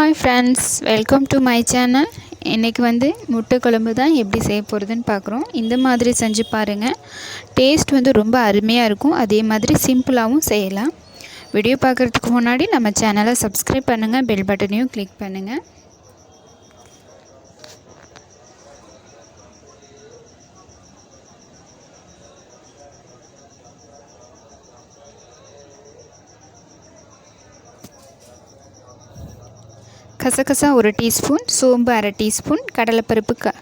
Hi friends welcome to my channel இன்றைக்கி வந்து முட்டை குழம்பு தான் எப்படி செய்ய போகிறதுன்னு பார்க்குறோம். இந்த மாதிரி செஞ்சு பாருங்கள் டேஸ்ட் வந்து ரொம்ப அருமையாக இருக்கும். அதே மாதிரி சிம்பிளாகவும் செய்யலாம். வீடியோ பார்க்குறதுக்கு முன்னாடி நம்ம சேனலை சப்ஸ்கிரைப் பண்ணுங்கள் பெல் பட்டனையும் கிளிக் பண்ணுங்கள் கசகசா ஒரு டீஸ்பூன் சோம்பு அரை டீஸ்பூன் கடலைப்பருப்பு க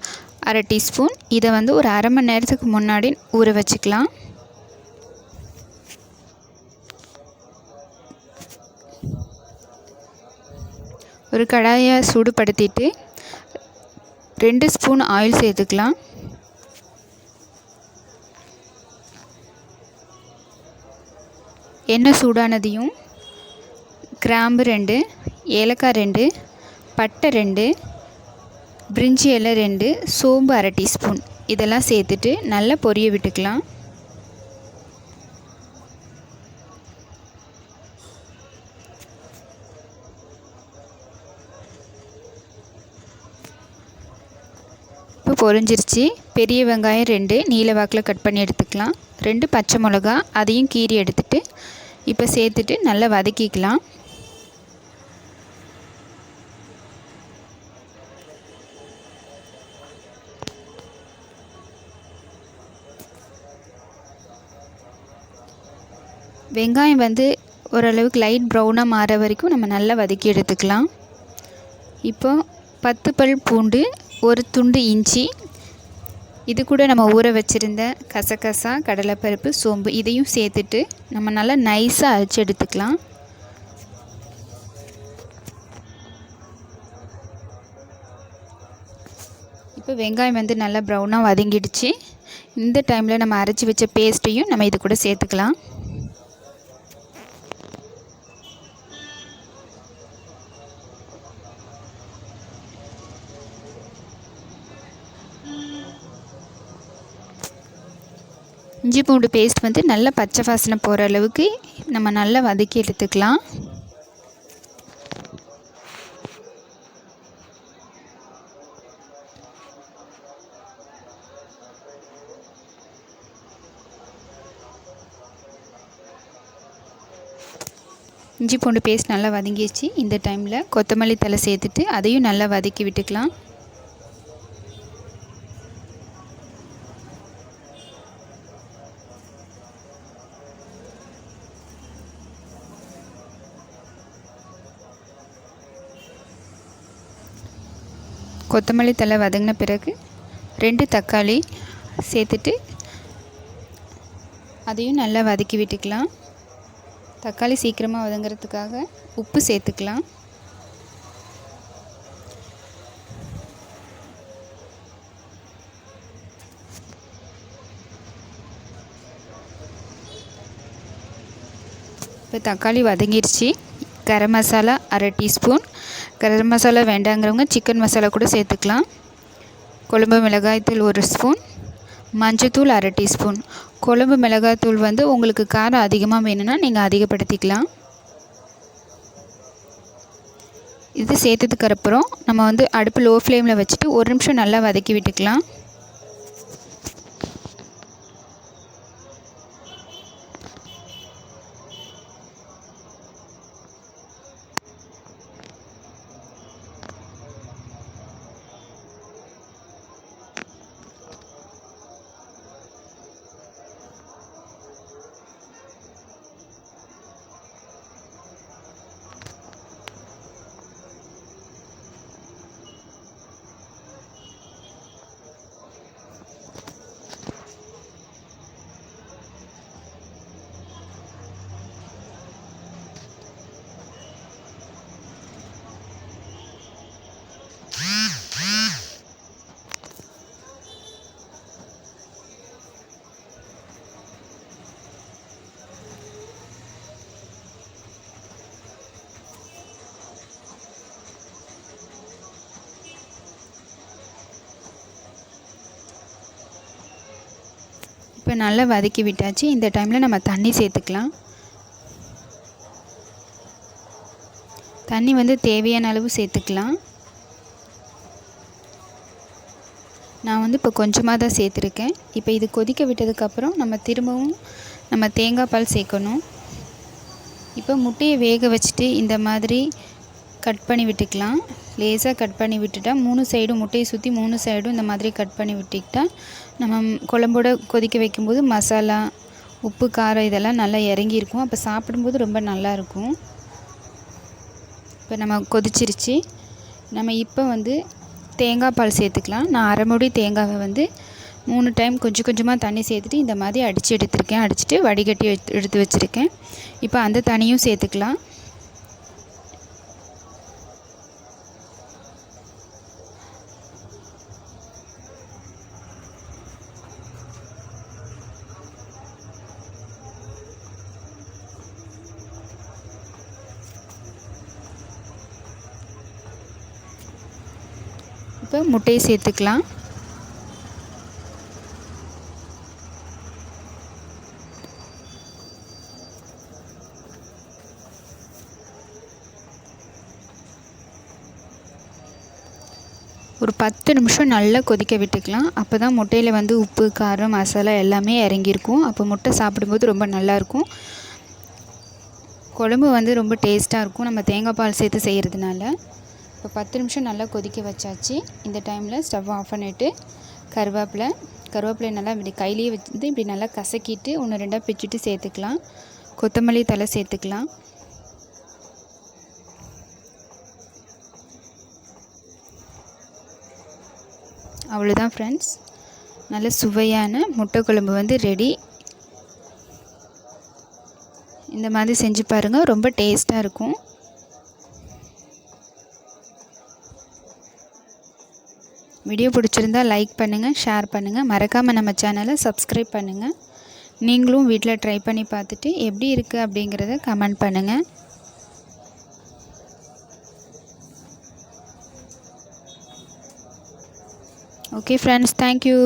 அரை டீஸ்பூன். இதை வந்து ஒரு அரை மணி நேரத்துக்கு முன்னாடி ஊற வச்சுக்கலாம். ஒரு கடாயை சூடுபடுத்திட்டு ரெண்டு ஸ்பூன் ஆயில் சேர்த்துக்கலாம். எண்ணெய் சூடானதையும் கிராம்பு ரெண்டு ஏலக்காய் ரெண்டு பட்டை ரெண்டு பிரிஞ்சி இலை ரெண்டு சோம்பு அரை டீஸ்பூன். இதெல்லாம் சேர்த்துட்டு நல்லா பொரிய விட்டுக்கலாம். இப்போ பொரிஞ்சிருச்சு. பெரிய வெங்காயம் ரெண்டு நீல வாக்கில் கட் பண்ணி எடுத்துக்கலாம். ரெண்டு பச்சை மிளகா அதையும் கீறி எடுத்துட்டு இப்போ சேர்த்துட்டு நல்லா வதக்கிக்கலாம். வெங்காயம் வந்து ஓரளவுக்கு லைட் ப்ரௌனாக மாற வரைக்கும் நம்ம நல்லா வதக்கி எடுத்துக்கலாம். இப்போ பத்து பல் பூண்டு ஒரு துண்டு இஞ்சி இது கூட நம்ம ஊற வச்சுருந்த கசகசா கடலைப்பருப்பு சோம்பு இதையும் சேர்த்துட்டு நம்ம நல்லா நைஸாக அரைச்சி எடுத்துக்கலாம். இப்போ வெங்காயம் வந்து நல்லா ப்ரௌனாக வதங்கிடுச்சு. இந்த டைமில் நம்ம அரைச்சி வச்ச பேஸ்ட்டையும் நம்ம இது கூட சேர்த்துக்கலாம். இஞ்சி பூண்டு பேஸ்ட் வந்து நல்லா பச்சை வாசனை போகிற அளவுக்கு நம்ம நல்லா வதக்கி எடுத்துக்கலாம். இஞ்சி பூண்டு பேஸ்ட் நல்லா வதங்கிடுச்சு. இந்த டைமில் கொத்தமல்லி தலை சேர்த்துட்டு அதையும் நல்லா வதக்கி விட்டுக்கலாம். கொத்தமல்லி தலை வதங்கின பிறகு ரெண்டு தக்காளி சேர்த்துட்டு அதையும் நல்லா வதக்கி விட்டுக்கலாம். தக்காளி சீக்கிரமாக வதங்கிறதுக்காக உப்பு சேர்த்துக்கலாம். இப்போ தக்காளி வதங்கிடுச்சு கரம் மசாலா அரை டீஸ்பூன். கரம் மசாலா வேண்டாங்கிறவங்க சிக்கன் மசாலா கூட சேர்த்துக்கலாம். கொழம்பு மிளகாய்த்தூள் ஒரு ஸ்பூன். மஞ்சத்தூள் அரை டீஸ்பூன். கொழம்பு மிளகாய்த்தூள் வந்து உங்களுக்கு காரம் அதிகமாக வேணும்னா நீங்கள் அதிகப்படுத்திக்கலாம். இது சேர்த்ததுக்கு அப்புறம் நம்ம வந்து அடுப்பு லோ ஃப்ளேமில் வச்சுட்டு ஒரு நிமிஷம் நல்லா வதக்கி விட்டுக்கலாம். இப்போ நல்லா வதக்கி விட்டாச்சு. இந்த டைமில் நம்ம தண்ணி சேர்த்துக்கலாம். தண்ணி வந்து தேவையான அளவு சேர்த்துக்கலாம். நான் வந்து இப்போ கொஞ்சமாக தான் சேர்த்துருக்கேன். இப்போ இது கொதிக்க விட்டதுக்கப்புறம் நம்ம திரும்பவும் நம்ம தேங்காய் பால் சேர்க்கணும். இப்போ முட்டையை வேக வச்சுட்டு இந்த மாதிரி கட் பண்ணி விட்டுக்கலாம். லேசாக கட் பண்ணி விட்டுட்டா மூணு சைடும் முட்டையை சுற்றி மூணு சைடும் இந்த மாதிரி கட் பண்ணி விட்டுக்கிட்டா நம்ம குழம்போட கொதிக்க வைக்கும்போது மசாலா உப்பு காரம் இதெல்லாம் நல்லா இறங்கியிருக்கும். அப்போ சாப்பிடும்போது ரொம்ப நல்லாயிருக்கும். இப்போ நம்ம கொதிச்சிருச்சு. நம்ம இப்போ வந்து தேங்காய் பால் சேர்த்துக்கலாம். நான் அரை மூடி தேங்காவை வந்து மூணு டைம் கொஞ்சம் கொஞ்சமாக தண்ணி சேர்த்துட்டு இந்த மாதிரி அடித்து எடுத்திருக்கேன். அடிச்சுட்டு வடிகட்டி எடுத்து எடுத்து வச்சுருக்கேன். இப்போ அந்த தண்ணியும் சேர்த்துக்கலாம். இப்போ முட்டையை சேர்த்துக்கலாம். ஒரு பத்து நிமிஷம் நல்லா கொதிக்க விட்டுக்கலாம். அப்போ தான் முட்டையில் வந்து உப்பு காரம் மசாலா எல்லாமே இறங்கியிருக்கும். அப்போ முட்டை சாப்பிடும்போது ரொம்ப நல்லாயிருக்கும். குழம்பு வந்து ரொம்ப டேஸ்ட்டாக இருக்கும். நம்ம தேங்காய் பால் சேர்த்து செய்கிறதுனால. இப்போ பத்து நிமிஷம் நல்லா கொதிக்க வச்சாச்சு. இந்த டைமில் ஸ்டவ் ஆஃப் பண்ணிவிட்டு கருவேப்பிலை கருவேப்பிலை நல்லா இப்படி கையிலேயே வச்சு இப்படி நல்லா கசக்கிட்டு ஒன்று ரெண்டாக பிச்சுட்டு சேர்த்துக்கலாம். கொத்தமல்லி தலை சேர்த்துக்கலாம். அவ்வளோதான் ஃப்ரெண்ட்ஸ் நல்ல சுவையான முட்டை குழம்பு வந்து ரெடி இந்த மாதிரி செஞ்சு பாருங்கள் ரொம்ப டேஸ்ட்டாக இருக்கும். வீடியோ பிடிச்சிருந்தா லைக் பண்ணுங்கள் ஷேர் பண்ணுங்கள் மறக்காமல் நம்ம சேனலை சப்ஸ்கிரைப் பண்ணுங்கள் நீங்களும் வீட்டில் ட்ரை பண்ணி பார்த்துட்டு எப்படி இருக்குது அப்படிங்கிறத கமெண்ட் பண்ணுங்கள் ஓகே ஃப்ரெண்ட்ஸ் தேங்க்யூ